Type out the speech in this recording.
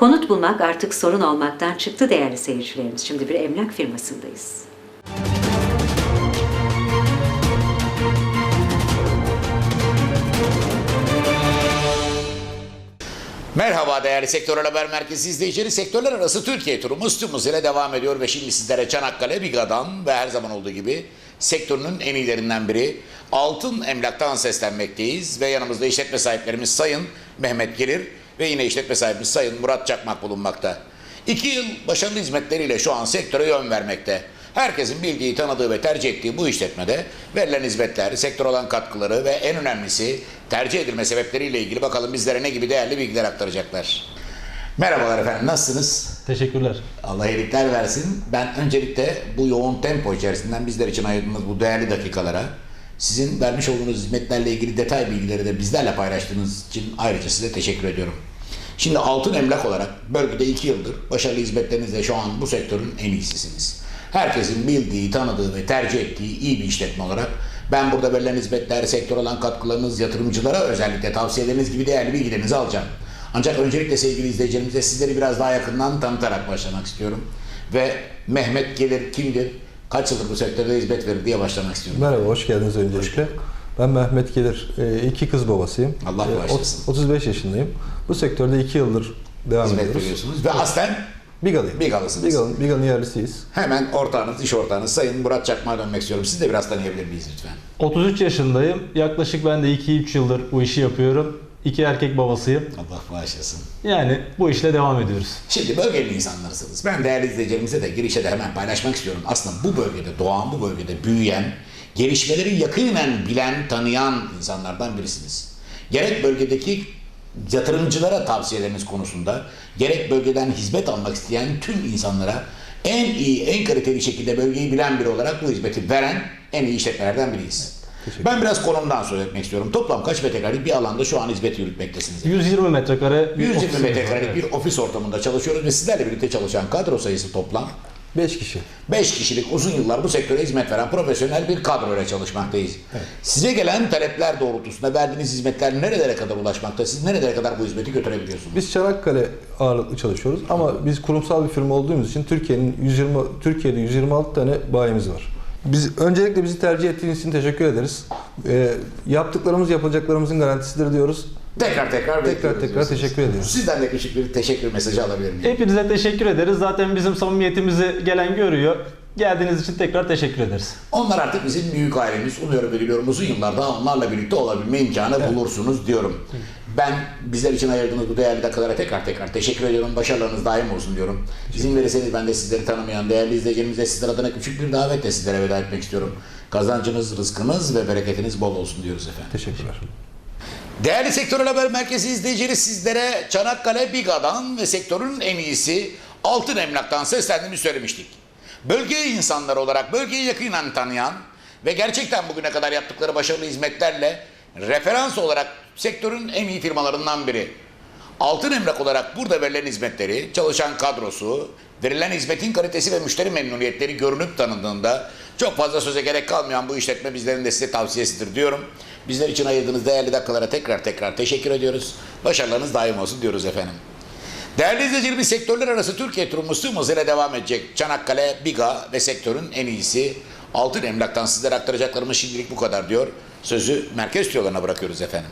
Konut bulmak artık sorun olmaktan çıktı değerli seyircilerimiz. Şimdi bir emlak firmasındayız. Merhaba değerli Sektörel Haber Merkezi izleyicileri. Sektörler arası Türkiye turumuz tüm hızıyla devam ediyor ve şimdi sizlere Çanakkale Biga'dan ve her zaman olduğu gibi sektörünün en iyilerinden biri Altın Emlak'tan seslenmekteyiz ve yanımızda işletme sahiplerimiz Sayın Mehmet Gelir ve yine işletme sahibimiz Sayın Murat Çakmak bulunmakta. İki yıl başarılı hizmetleriyle şu an sektöre yön vermekte. Herkesin bildiği, tanıdığı ve tercih ettiği bu işletmede verilen hizmetler, sektör olan katkıları ve en önemlisi tercih edilme sebepleriyle ilgili bakalım bizlere ne gibi değerli bilgiler aktaracaklar. Merhabalar efendim, nasılsınız? Teşekkürler. Allah iyilikler versin. Ben öncelikle bu yoğun tempo içerisinden bizler için ayırdığınız bu değerli dakikalara, sizin vermiş olduğunuz hizmetlerle ilgili detay bilgileri de bizlerle paylaştığınız için ayrıca size teşekkür ediyorum. Şimdi Altın Emlak olarak bölgede iki yıldır başarılı hizmetlerinizle şu an bu sektörün en iyisisiniz. Herkesin bildiği, tanıdığı ve tercih ettiği iyi bir işletme olarak ben burada verilen hizmetler, sektör olan katkılarınız, yatırımcılara özellikle tavsiyeleriniz gibi değerli bilgilerinizi alacağım. Ancak öncelikle sevgili izleyicilerimize sizleri biraz daha yakından tanıtarak başlamak istiyorum. Ve Mehmet Gelir kimdir, kaç yıldır bu sektörde hizmet verir diye başlamak istiyorum. Merhaba, hoş geldiniz öncelikle. Ben Mehmet Gelir, e, iki kız babasıyım. Allah E, bağışlasın. ot- 35 yaşındayım. Bu sektörde iki yıldır devam Hizmet ediyoruz. veriyorsunuz ve aslen Bigalıyım. Bigalısınız. Bigal'ın, Bigal'ın yerlisiyiz. hemen ortağınız, iş ortağınız Sayın Murat Çakmak'a dönmek istiyorum. Siz de biraz tanıyabilir miyiz lütfen? 33 yaşındayım. Yaklaşık ben de 2-3 yıldır bu işi yapıyorum. İki erkek babasıyım. Allah bağışlasın. Yani bu işle devam ediyoruz. Şimdi bölgenin insanlarısınız. Ben değerli izleyicilerimize de girişe de hemen paylaşmak istiyorum. Aslında bu bölgede doğan, bu bölgede büyüyen, gelişmeleri yakinen bilen, tanıyan insanlardan birisiniz. Gerek bölgedeki yatırımcılara tavsiyeleriniz konusunda, gerek bölgeden hizmet almak isteyen tüm insanlara en iyi, en kaliteli şekilde bölgeyi bilen biri olarak bu hizmeti veren en iyi işletmelerden biriyiz. Ben biraz konumdan söz etmek istiyorum. Toplam kaç metrekarelik bir alanda şu an hizmet yürütmektesiniz? 120 metrekare bir 120 ofisimiz var, metrekarelik bir ofis ortamında çalışıyoruz ve sizlerle birlikte çalışan kadro sayısı toplam 5 kişi. 5 kişilik uzun yıllar bu sektöre hizmet veren profesyonel bir kadroyla çalışmaktayız. Size gelen talepler doğrultusunda verdiğiniz hizmetler nerelere kadar ulaşmakta? Siz nerelere kadar bu hizmeti götürebiliyorsunuz? Biz Çanakkale ağırlıklı çalışıyoruz ama biz kurumsal bir firma olduğumuz için Türkiye'nin 120 Türkiye'de 126 tane bayimiz var. Biz öncelikle bizi tercih ettiğiniz için teşekkür ederiz. E, yaptıklarımız yapacaklarımızın garantisidir diyoruz. Tekrar tekrar bekliyoruz tekrar diyorsunuz. teşekkür ediyoruz. Sizden de küçük bir teşekkür mesajı alabilir miyim? Hepinize teşekkür ederiz. Zaten bizim samimiyetimizi gelen görüyor. Geldiğiniz için tekrar teşekkür ederiz. Onlar artık bizim büyük ailemiz. Umuyorum ve diliyorum uzun yıllar daha onlarla birlikte olabilme imkanı bulursunuz diyorum. Ben bizler için ayırdığınız bu değerli dakikalara tekrar tekrar teşekkür ediyorum. Başarılarınız daim olsun diyorum. İzin verirseniz ben de sizleri tanımayan değerli izleyicilerimize sizler adına küçük bir davetle sizlere veda etmek istiyorum. Kazancınız, rızkınız ve bereketiniz bol olsun diyoruz efendim. Teşekkürler. Değerli Sektörel Haber Merkezi izleyicileri sizlere Çanakkale Biga'dan ve sektörün en iyisi Altın Emlak'tan seslendiğini söylemiştik. Bölge insanları olarak bölgeyi yakinen tanıyan ve gerçekten bugüne kadar yaptıkları başarılı hizmetlerle referans olarak sektörün en iyi firmalarından biri. Altın Emlak olarak burada verilen hizmetleri, çalışan kadrosu, verilen hizmetin kalitesi ve müşteri memnuniyetleri görünüp tanındığında çok fazla söze gerek kalmayan bu işletme bizlerin de size tavsiyesidir diyorum. Bizler için ayırdığınız değerli dakikalara tekrar tekrar teşekkür ediyoruz. Başarılarınız daim olsun diyoruz efendim. Değerli izleyicilerimiz sektörler arası Türkiye turumuz tüm hızıyla devam edecek. Çanakkale, Biga ve sektörün en iyisi Altın Emlak'tan sizlere aktaracaklarımız şimdilik bu kadar diyor. Sözü merkez stüdyolarına bırakıyoruz efendim.